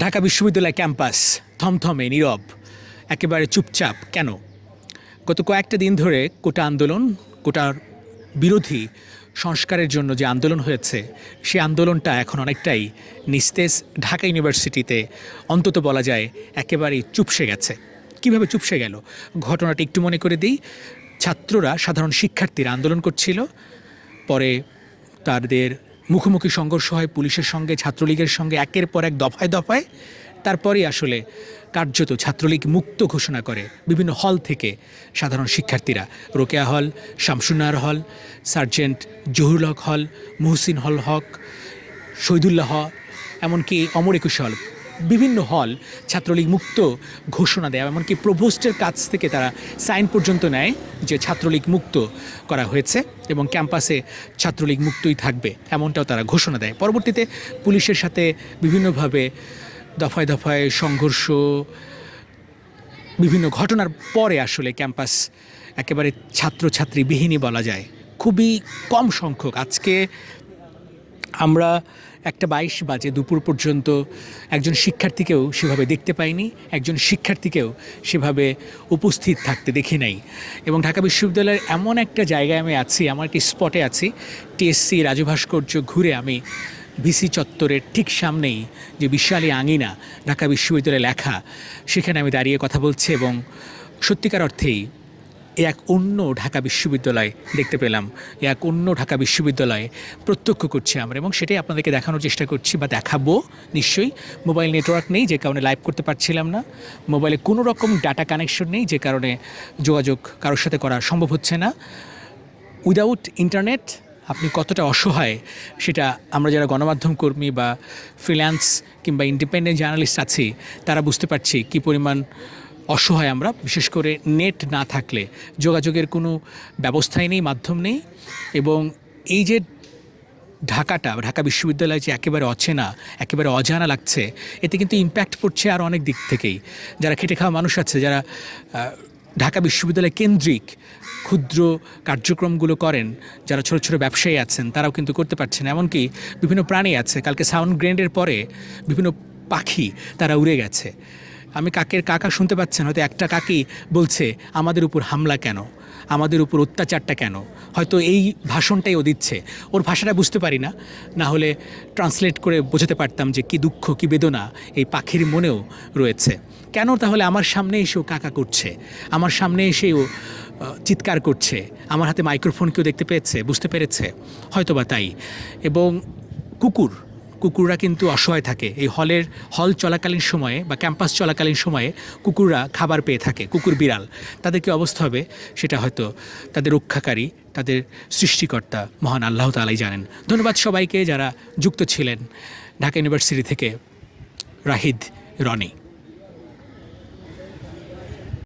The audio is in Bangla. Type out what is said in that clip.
ঢাকা বিশ্ববিদ্যালয় ক্যাম্পাস, থমথমে, নীরব, একেবারে চুপচাপ, কেন? গত কয়েকটা দিন ধরে কোটা আন্দোলন, কোটার বিরোধী সংস্কারের জন্য যে আন্দোলন হয়েছে সেই আন্দোলনটা এখন অনেকটাই নিস্তেজ ঢাকা ইউনিভার্সিটিতে, অন্তত বলা যায় একেবারেই চুপসে গেছে। কীভাবে চুপসে গেল? ঘটনাটি একটু মনে করে দিই। ছাত্ররা, সাধারণ শিক্ষার্থীরা আন্দোলন করছিল, পরে তাদের মুখোমুখি সংঘর্ষ হয় পুলিশের সঙ্গে, ছাত্রলীগের সঙ্গে, একের পর এক দফায় দফায়। তারপরেই আসলে কার্যত ছাত্রলীগ মুক্ত ঘোষণা করে বিভিন্ন হল থেকে সাধারণ শিক্ষার্থীরা। রোকেয়া হল শামসুনার হল, সার্জেন্ট জহুরুল হক হল, মুহসিন হল হক, শহীদুল্লাহ এমনকি অমর একুশ হল। বিভিন্ন হল ছাত্রলীগ মুক্ত ঘোষণা দেয়, এমনকি প্রভোস্টের কাছ থেকে তারা সাইন পর্যন্ত নেয় যে ছাত্রলীগ মুক্ত করা হয়েছে এবং ক্যাম্পাসে ছাত্রলীগ মুক্তই থাকবে, এমনটাও তারা ঘোষণা দেয়। পরবর্তীতে পুলিশের সাথে বিভিন্নভাবে দফায় দফায় সংঘর্ষ, বিভিন্ন ঘটনার পরে আসলে ক্যাম্পাস একেবারে ছাত্রছাত্রীবিহীনই বলা যায়। খুবই কম সংখ্যক। আজকে আমরা একটা বাইশ বাজে দুপুর পর্যন্ত একজন শিক্ষার্থীকেও সেভাবে দেখতে পাইনি, একজন শিক্ষার্থীকেও সেভাবে উপস্থিত থাকতে দেখি নাই। এবং ঢাকা বিশ্ববিদ্যালয়ের এমন একটা জায়গায় আমি আছি আমার একটি স্পটে আছি, টিএসসি রাজু ভাস্কর্য ঘুরে আমি ভিসি চত্বরের ঠিক সামনেই যে বিশালী আঙিনা ঢাকা বিশ্ববিদ্যালয়ে লেখা, সেখানে আমি দাঁড়িয়ে কথা বলছি এবং সত্যিকার অর্থেই এক অন্য ঢাকা বিশ্ববিদ্যালয় দেখতে পেলাম। এক অন্য ঢাকা বিশ্ববিদ্যালয়ে প্রত্যক্ষ করছি আমরা এবং সেটাই আপনাদেরকে দেখানোর চেষ্টা করছি বা দেখাবো নিশ্চয়ই। মোবাইল নেটওয়ার্ক নেই, যে কারণে লাইভ করতে পারছিলাম না। মোবাইলে কোনো রকম ডাটা কানেকশন নেই, যে কারণে যোগাযোগ কারোর সাথে করা সম্ভব হচ্ছে না। উইদাউট ইন্টারনেট আপনি কতটা অসহায়, সেটা আমরা যারা গণমাধ্যম কর্মী বা ফ্রিল্যান্স কিংবা ইন্ডিপেন্ডেন্ট জার্নালিস্ট আছি, তারা বুঝতে পারছি কী পরিমাণ অসহায় আমরা, বিশেষ করে নেট না থাকলে যোগাযোগের কোনো ব্যবস্থাই নেই, মাধ্যম নেই এবং এই যে ঢাকাটা, ঢাকা বিশ্ববিদ্যালয় যে একেবারে অচেনা, একেবারে অজানা লাগছে, এতে কিন্তু ইম্প্যাক্ট পড়ছে আর অনেক দিক থেকেই। যারা খেটে খাওয়া মানুষ আছে, যারা ঢাকা বিশ্ববিদ্যালয় কেন্দ্রিক ক্ষুদ্র কার্যক্রমগুলো করেন, যারা ছোট ছোট ব্যবসায়ী আছেন, তারাও কিন্তু করতে পারছেন। এমনকি বিভিন্ন প্রাণী আছে, কালকে সাউন্ড গ্রেন্ডের পরে বিভিন্ন পাখি তারা উড়ে গেছে। আমি কাকের কাকা শুনতে পাচ্ছেন, হয়তো একটা কাকি বলছে, আমাদের উপর হামলা কেন? আমাদের উপর অত্যাচারটা কেন? হয়তো এই ভাষণটাই ও দিচ্ছে। ওর ভাষাটা বুঝতে পারি না। না হলে ট্রান্সলেট করে বোঝাতে পারতাম যে কি দুঃখ, কি বেদনা এই পাখির মনেও রয়েছে। কেন তাহলে আমার সামনে এসে ও কাকা করছে? আমার সামনে এসে ও চিৎকার করছে। আমার হাতে মাইক্রোফোন কেউ দেখতে পেয়েছে, বুঝতে পেরেছে। হয়তো বা তাই। এবং কুকুর কুকুররা কিন্তু অসহায় থাকে। এই হলের, হল চলাকালীন সময়ে বা ক্যাম্পাস চলাকালীন সময়ে কুকুররা খাবার পেয়ে থাকে, কুকুর বিড়াল। তাদের কী অবস্থা হবে? সেটা হয়তো তাদের রক্ষাকারী, তাদের সৃষ্টিকর্তা মহান আল্লাহ তালাই জানেন। ধন্যবাদ সবাইকে যারা যুক্ত ছিলেন ঢাকা ইউনিভার্সিটি থেকে, রাহিদ রনি।